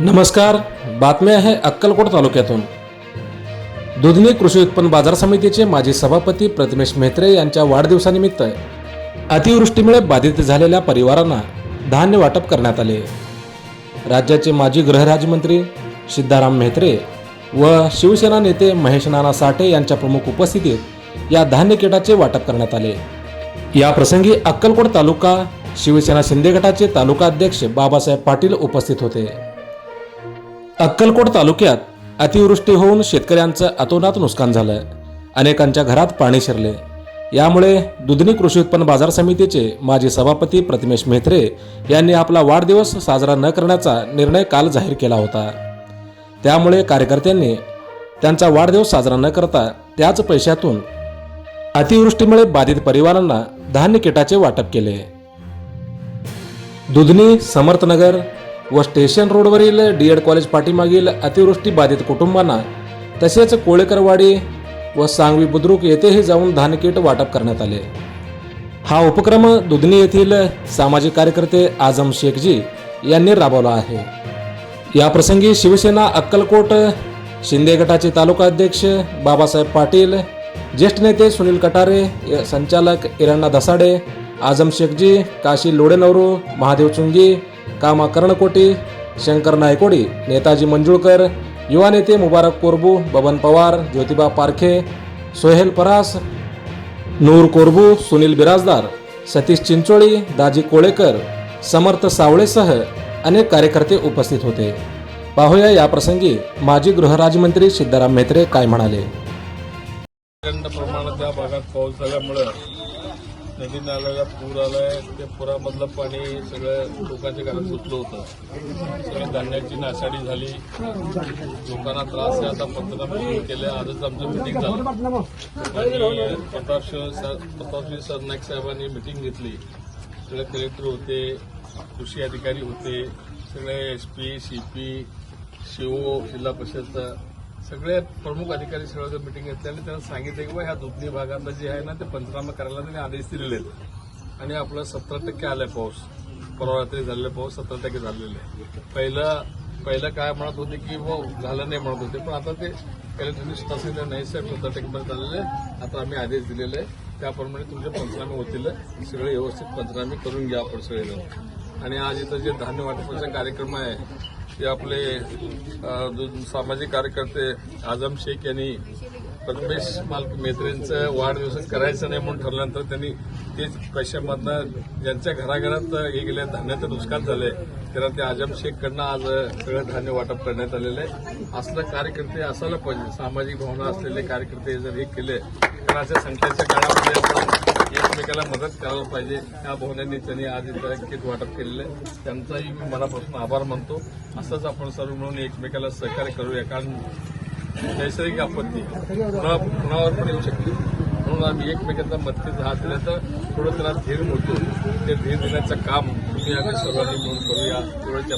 नमस्कार बातमी आहे अक्कलकोट तालुक्यातून. दुधनी कृषी उत्पन्न बाजार समितीचे माजी सभापती प्रतिमेश मेहत्रे यांच्या वाढदिवसानिमित्त अतिवृष्टीमुळे बाधित झालेल्या परिवारांना धान्य वाटप करण्यात आले. राज्याचे माजी गृहराज्यमंत्री सिद्धाराम मेहत्रे व शिवसेना नेते महेश नाना साठे यांच्या प्रमुख उपस्थितीत या धान्य किटाचे वाटप करण्यात आले. या प्रसंगी अक्कलकोट तालुका शिवसेना शिंदे गटाचे तालुका अध्यक्ष बाबासाहेब पाटील उपस्थित होते. अक्कलकोट तालुक्यात अतिवृष्टी होऊन शेतकऱ्यांचं अतोनात नुकसान झालं अनेकांच्या घरात पाणी शिरले. यामुळे दुधनी कृषी उत्पन्न बाजार समितीचे माजी सभापती प्रतिमेश मेहत्रे यांनी आपला वाढदिवस साजरा न करण्याचा निर्णय काल जाहीर केला होता. त्यामुळे कार्यकर्त्यांनी त्यांचा वाढदिवस साजरा न करता त्याच पैशातून अतिवृष्टीमुळे बाधित परिवारांना धान्य किटाचे वाटप केले. दुधनी समर्थनगर व स्टेशन रोडवरील डी एड कॉलेज पाठीमागील अतिवृष्टी बाधित कुटुंबांना तसेच कोळेकरवाडी व सांगवी बुद्रुक येथेही जाऊन धानकीट वाटप करण्यात आले. हा उपक्रम दुधनी येथील सामाजिक कार्यकर्ते आझम शेखजी यांनी राबवला आहे. या प्रसंगी शिवसेना अक्कलकोट शिंदे गटाचे तालुका अध्यक्ष बाबासाहेब पाटील ज्येष्ठ नेते सुनील कटारे संचालक इरण्णा धसाडे आझम शेखजी काशी लोडेनवरू महादेव चुंगी कामा कर्णकोटी शंकर नायकोडी नेताजी मंजुळकर युवा नेते मुबारक कोरबू बबन पवार ज्योतिबा पारखे सोहेल परास नूर कोरबू सुनील बिराजदार सतीश चिंचोळी दाजी कोळेकर समर्थ सावळेसह अनेक कार्यकर्ते उपस्थित होते. पाहूया या प्रसंगी माजी गृहराज्यमंत्री सिद्धाराम म्हेत्रे काय म्हणाले. प्रमाणात या भागात पाऊस झाल्यामुळं नदी नाल्याला पूर आलाय ते पुरामधलं पाणी सगळं लोकांच्या घरात सुटलं होतं. सगळी धान्याची नासाडी झाली. लोकांना त्रास आहे. आता पंतप्रधान सुरू केले आजच आमचं मिटिंग झालं. आणि प्रताप सर प्रतापसिंह सरनाईक साहेबांनी मिटिंग घेतली. सगळे कलेक्टर होते कृषी अधिकारी होते. सगळे S P C P CO जिल्हा परिषदचा सगळे प्रमुख अधिकारी सगळं मिटिंग घेतली आणि त्यांना सांगितलं की ह्या दुधनी भागातलं जे आहे ना ते पंचनामा करायला त्यांनी आदेश दिलेले आहेत. आणि आपलं सतरा टक्के आलाय पाऊस. परवा रात्री झालेला पाऊस सतरा टक्के झालेले. आहे पहिलं पहिलं काय म्हणत होते की वो झालं नाही म्हणत होते. पण आता ते कलेक्टरने स्वतः सांगितलं नाही साहेब सतरा टक्केपर्यंत झालेलं आहे आता आम्ही आदेश दिलेले आहे त्याप्रमाणे तुमचे पंचनामे होतील. सगळे व्यवस्थित पंचनामे करून घ्या आपण सगळे आणि आज इथं जे धान्य वाटपाचा कार्यक्रम आहे ते आपले सामाजिक कार्यकर्ते आझम शेख यांनी परमेश मालक मेत्रेंचं वाढदिवस करायचं नाही म्हणून ठरल्यानंतर त्यांनी तेच पैशामधनं ज्यांच्या घराघरात हे गेले धान्याचं नुकसान झालंय त्याला ते आझम शेखकडनं आज सगळं धान्य वाटप करण्यात आलेलं आहे. असलं कार्यकर्ते असायला पाहिजे. सामाजिक भावना असलेले कार्यकर्ते जर हे केले तर अशा संख्येच्या काळामध्ये आपण त्याला मदत करायला पाहिजे. त्या भावनेने त्यांनी आज इथं किट वाटप केलेलं आहे. त्यांचाही मी मनापासून आभार मानतो. असंच आपण सर्व मिळून एकमेकाला सहकार्य करूया कारण नैसर्गिक आपत्ती पुन्हा कुणावर पण येऊ शकते. म्हणून आम्ही एकमेकांचा मदतीचा हात दिला तर थोडं त्याला धीर मिळतो ते धीर देण्याचं काम तुम्ही आम्ही सर्वांनी मिळून करूया. एवढंच या